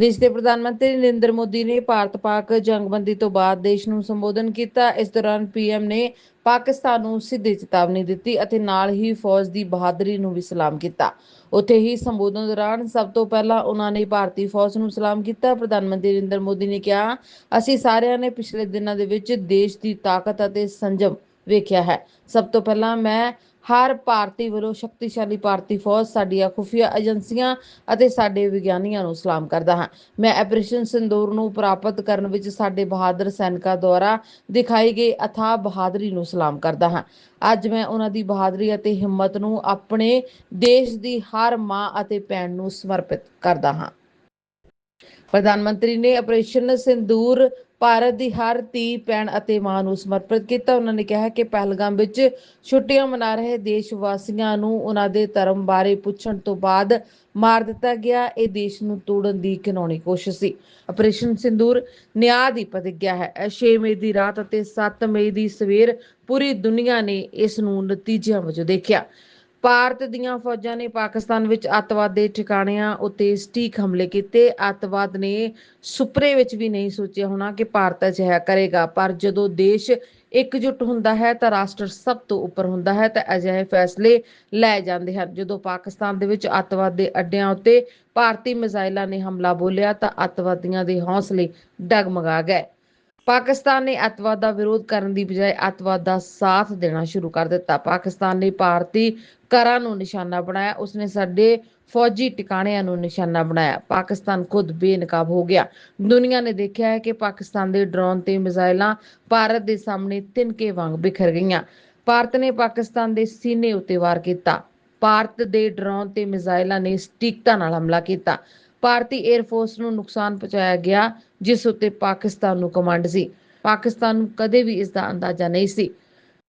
ਦੇਸ਼ ਦੇ ਪ੍ਰਧਾਨ ਮੰਤਰੀ ਨਰਿੰਦਰ ਮੋਦੀ ਨੇ ਭਾਰਤ-ਪਾਕ ਜੰਗਬੰਦੀ ਤੋਂ ਬਾਅਦ ਦੇਸ਼ ਨੂੰ ਸੰਬੋਧਨ ਕੀਤਾ। ਇਸ ਦੌਰਾਨ ਪੀਐਮ ਨੇ ਪਾਕਿਸਤਾਨ ਨੂੰ ਸਿੱਧੀ ਚੇਤਾਵਨੀ ਦਿੱਤੀ ਅਤੇ ਨਾਲ ਹੀ ਫੌਜ ਦੀ ਬਹਾਦਰੀ ਨੂੰ ਵੀ ਸਲਾਮ ਕੀਤਾ। ਉੱਥੇ ਹੀ ਸੰਬੋਧਨ ਦੌਰਾਨ ਸਭ ਤੋਂ ਪਹਿਲਾਂ ਉਹਨਾਂ ਨੇ ਭਾਰਤੀ ਫੌਜ ਨੂੰ ਸਲਾਮ ਕੀਤਾ। ਪ੍ਰਧਾਨ ਮੰਤਰੀ ਨਰਿੰਦਰ ਮੋਦੀ ਨੇ ਕਿਹਾ, ਅਸੀਂ ਸਾਰਿਆਂ ਨੇ ਪਿਛਲੇ ਦਿਨਾਂ ਦੇ ਵਿੱਚ ਦੇਸ਼ ਦੀ ਤਾਕਤ ਅਤੇ ਸੰਜਮ ਵੇਖਿਆ ਹੈ। ਸਭ ਤੋਂ ਪਹਿਲਾਂ ਮੈਂ ਹਰ ਭਾਰਤੀ ਵੱਲੋਂ ਸ਼ਕਤੀਸ਼ਾਲੀ ਭਾਰਤੀ ਫੌਜ ਸਾਡੀਆਂ ਖੁਫੀਆ ਏਜੰਸੀਆਂ ਅਤੇ ਸਾਡੇ ਵਿਗਿਆਨੀਆਂ ਨੂੰ ਸਲਾਮ ਕਰਦਾ ਹਾਂ। ਮੈਂ ਆਪਰੇਸ਼ਨ ਸਿੰਦੂਰ ਨੂੰ ਪ੍ਰਾਪਤ ਕਰਨ ਵਿੱਚ ਸਾਡੇ ਬਹਾਦਰ ਸੈਨਿਕਾਂ ਦੁਆਰਾ ਦਿਖਾਈ ਗਈ ਅਥਾਹ ਬਹਾਦਰੀ ਨੂੰ ਸਲਾਮ ਕਰਦਾ ਹਾਂ। ਅੱਜ ਮੈਂ ਉਹਨਾਂ ਦੀ ਬਹਾਦਰੀ ਅਤੇ ਹਿੰਮਤ ਨੂੰ ਆਪਣੇ ਦੇਸ਼ ਦੀ ਹਰ ਮਾਂ ਅਤੇ ਭੈਣ ਨੂੰ ਸਮਰਪਿਤ ਕਰਦਾ ਹਾਂ। ਪ੍ਰਧਾਨ ਮੰਤਰੀ ਨੇ ਆਪਰੇਸ਼ਨ ਸਿੰਦੂਰ ਭਾਰਤ ਦੀ ਹਰ ਧੀ, ਭੈਣ ਅਤੇ ਮਾਂ ਨੂੰ ਸਮਰਪਿਤ ਕੀਤਾ। ਉਹਨਾਂ ਨੇ ਕਿਹਾ ਕਿ ਪਹਿਲਗਾਮ ਵਿੱਚ ਛੁੱਟੀਆਂ ਮਨਾ ਰਹੇ ਦੇਸ਼ ਵਾਸੀਆਂ ਨੂੰ ਉਹਨਾਂ ਦੇ ਧਰਮ ਬਾਰੇ ਪੁੱਛਣ ਤੋਂ ਬਾਅਦ ਮਾਰ ਦਿੱਤਾ ਗਿਆ। ਇਹ ਦੇਸ਼ ਨੂੰ ਤੋੜਨ ਦੀ ਘਿਨੌਣੀ ਕੋਸ਼ਿਸ਼ ਸੀ। ਆਪਰੇਸ਼ਨ ਸਿੰਦੂਰ ਨਿਆਂ ਦੀ ਪ੍ਰਤੀਗਿਆ ਹੈ। ਇਹ 6 ਮਈ ਦੀ ਰਾਤ ਅਤੇ 7 ਮਈ ਦੀ ਸਵੇਰ ਪੂਰੀ ਦੁਨੀਆ ਨੇ ਇਸ ਨੂੰ ਨਤੀਜਿਆਂ ਵਜੋਂ ਦੇਖਿਆ। ਭਾਰਤ ਦੀਆਂ ਫੌਜਾਂ ਨੇ ਪਾਕਿਸਤਾਨ ਵਿੱਚ ਅੱਤਵਾਦ ਦੇ ਠਿਕਾਣਿਆਂ ਉੱਤੇ ਸਟੀਕ ਹਮਲੇ ਕੀਤੇ। ਅੱਤਵਾਦ ਨੇ ਸੁਪਨੇ ਵਿੱਚ ਵੀ ਨਹੀਂ ਸੋਚਿਆ ਹੋਣਾ ਕਿ ਭਾਰਤ ਅਜਿਹਾ ਕਰੇਗਾ, ਪਰ ਜਦੋਂ ਦੇਸ਼ ਇਕਜੁੱਟ ਹੁੰਦਾ ਹੈ ਤਾਂ ਰਾਸ਼ਟਰ ਸਭ ਤੋਂ ਉੱਪਰ ਹੁੰਦਾ ਹੈ ਤਾਂ ਅਜਿਹੇ ਫੈਸਲੇ ਲੈ ਜਾਂਦੇ ਹਨ। ਜਦੋਂ ਪਾਕਿਸਤਾਨ ਦੇ ਵਿੱਚ ਅੱਤਵਾਦ ਦੇ ਅੱਡਿਆਂ ਉੱਤੇ ਭਾਰਤੀ ਮਿਜ਼ਾਈਲਾਂ ਨੇ ਹਮਲਾ ਬੋਲਿਆ ਤਾਂ ਅੱਤਵਾਦੀਆਂ ਦੇ ਹੌਸਲੇ ਡਗਮਗਾ ਗਏ। ਪਾਕਿਸਤਾਨ ਨੇ ਅੱਤਵਾਦ ਦਾ ਵਿਰੋਧ ਕਰਨ ਦੀ ਬਜਾਏ ਅੱਤਵਾਦ ਦਾ ਸਾਥ ਦੇਣਾ ਸ਼ੁਰੂ ਕਰ ਦਿੱਤਾ। ਪਾਕਿਸਤਾਨ ਨੇ ਭਾਰਤੀ ਘਰਾਂ ਨੂੰ ਨਿਸ਼ਾਨਾ ਬਣਾਇਆ। ਉਸਨੇ ਸਾਡੇ ਫੌਜੀ ਟਿਕਾਣਿਆਂ ਨੂੰ ਨਿਸ਼ਾਨਾ ਬਣਾਇਆ। ਪਾਕਿਸਤਾਨ ਖੁਦ ਬੇਨਕਾਬ ਹੋ ਗਿਆ। ਦੁਨੀਆ ਨੇ ਦੇਖਿਆ ਹੈ ਕਿ ਪਾਕਿਸਤਾਨ ਦੇ ਡਰੋਨ ਤੇ ਮਿਜ਼ਾਈਲਾਂ ਭਾਰਤ ਦੇ ਸਾਹਮਣੇ ਤਿਨਕੇ ਵਾਂਗ ਬਿਖਰ ਗਈਆਂ। ਭਾਰਤ ਨੇ ਪਾਕਿਸਤਾਨ ਦੇ ਸੀਨੇ ਉੱਤੇ ਵਾਰ ਕੀਤਾ। ਭਾਰਤ ਦੇ ਡਰੋਨ ਤੇ ਮਿਜ਼ਾਈਲਾਂ ਨੇ ਸਟੀਕਤਾ ਨਾਲ ਹਮਲਾ ਕੀਤਾ। ਭਾਰਤੀ 에ਅਰ ਫੋਰਸ ਨੂੰ ਨੁਕਸਾਨ ਪਹੁੰਚਾਇਆ ਗਿਆ, ਜਿਸ ਉੱਤੇ ਪਾਕਿਸਤਾਨ ਨੂੰ ਕਮਾਂਡ ਸੀ। ਪਾਕਿਸਤਾਨ ਨੂੰ ਕਦੇ ਵੀ ਇਸ ਦਾ ਅੰਦਾਜ਼ਾ ਨਹੀਂ ਸੀ।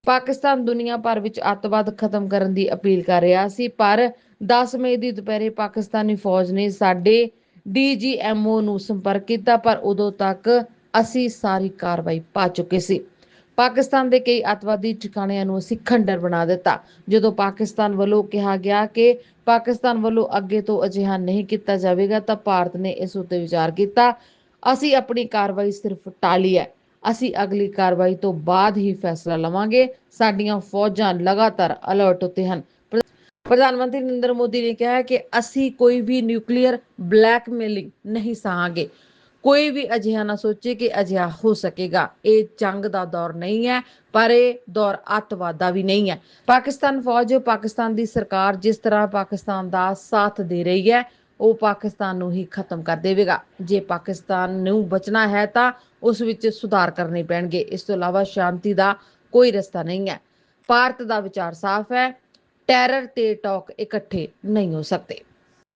ਪਾਕਿਸਤਾਨ ਦੁਨੀਆ ਭਰ ਵਿੱਚ ਅੱਤਵਾਦ ਖਤਮ ਕਰਨ ਦੀ ਅਪੀਲ ਕਰ ਰਿਹਾ ਸੀ, ਪਰ 10 ਮਈ ਦੀ ਦੁਪਹਿਰੇ ਪਾਕਿਸਤਾਨੀ ਫੌਜ ਨੇ ਸਾਡੇ ਡੀਜੀਐਮਓ ਨੂੰ ਸੰਪਰਕ ਕੀਤਾ, ਪਰ ਉਦੋਂ ਤੱਕ ਅਸੀਂ ਸਾਰੀ ਕਾਰਵਾਈ ਪਾ ਚੁੱਕੇ ਸੀ। ਪਾਕਿਸਤਾਨ ਦੇ ਕਈ ਅੱਤਵਾਦੀ ਠਿਕਾਣਿਆਂ ਨੂੰ ਅਸੀਂ ਖੰਡਰ ਬਣਾ ਦਿੱਤਾ। ਜਦੋਂ ਪਾਕਿਸਤਾਨ ਵੱਲੋਂ ਕਿਹਾ ਗਿਆ ਕਿ ਪਾਕਿਸਤਾਨ ਵੱਲੋਂ ਅੱਗੇ ਤੋਂ ਅਜਿਹਾ ਨਹੀਂ ਕੀਤਾ ਜਾਵੇਗਾ, ਤਾਂ ਭਾਰਤ ਨੇ ਇਸ ਉੱਤੇ ਵਿਚਾਰ ਕੀਤਾ, ਅਸੀਂ ਆਪਣੀ ਕਾਰਵਾਈ ਸਿਰਫ ਟਾਲੀ ਹੈ। ਅਸੀਂ ਅਗਲੀ ਕਾਰਵਾਈ ਤੋਂ ਬਾਅਦ ਹੀ ਫੈਸਲਾ ਲਵਾਂਗੇ। ਸਾਡੀਆਂ ਫੌਜਾਂ ਲਗਾਤਾਰ ਅਲਰਟ ਉੱਤੇ ਹਨ। ਪ੍ਰਧਾਨ ਮੰਤਰੀ ਨਰਿੰਦਰ ਮੋਦੀ ਨੇ ਕਿਹਾ ਹੈ ਕਿ ਅਸੀਂ ਕੋਈ ਵੀ ਨਿਊਕਲੀਅਰ ਬਲੈਕਮੇਲਿੰਗ ਨਹੀਂ ਸਹਾਂਗੇ। ਕੋਈ ਵੀ ਅਜਿਹਾ ਨਾ ਸੋਚੇ ਕਿ ਅਜਿਹਾ ਹੋ ਸਕੇਗਾ। ਇਹ ਜੰਗ ਦਾ ਦੌਰ ਨਹੀਂ ਹੈ, ਪਰ ਇਹ ਦੌਰ ਅੱਤਵਾਦ ਦਾ ਵੀ ਨਹੀਂ ਹੈ। ਪਾਕਿਸਤਾਨ ਫੌਜ, ਪਾਕਿਸਤਾਨ ਦੀ ਸਰਕਾਰ ਜਿਸ ਤਰ੍ਹਾਂ ਪਾਕਿਸਤਾਨ ਦਾ ਸਾਥ ਦੇ ਰਹੀ ਹੈ, ਉਹ ਪਾਕਿਸਤਾਨ ਨੂੰ ਹੀ ਖਤਮ ਕਰ ਦੇਵੇਗਾ। ਜੇ ਪਾਕਿਸਤਾਨ ਨੂੰ ਬਚਣਾ ਹੈ ਤਾਂ ਉਸ ਵਿੱਚ ਸੁਧਾਰ ਕਰਨੇ ਪੈਣਗੇ। ਇਸ ਤੋਂ ਇਲਾਵਾ ਸ਼ਾਂਤੀ ਦਾ ਕੋਈ ਰਸਤਾ ਨਹੀਂ ਹੈ। ਭਾਰਤ ਦਾ ਵਿਚਾਰ ਸਾਫ਼ ਹੈ। ਟੈਰਰ ਤੇ ਟੌਕ ਇਕੱਠੇ ਨਹੀਂ ਹੋ ਸਕਦੇ।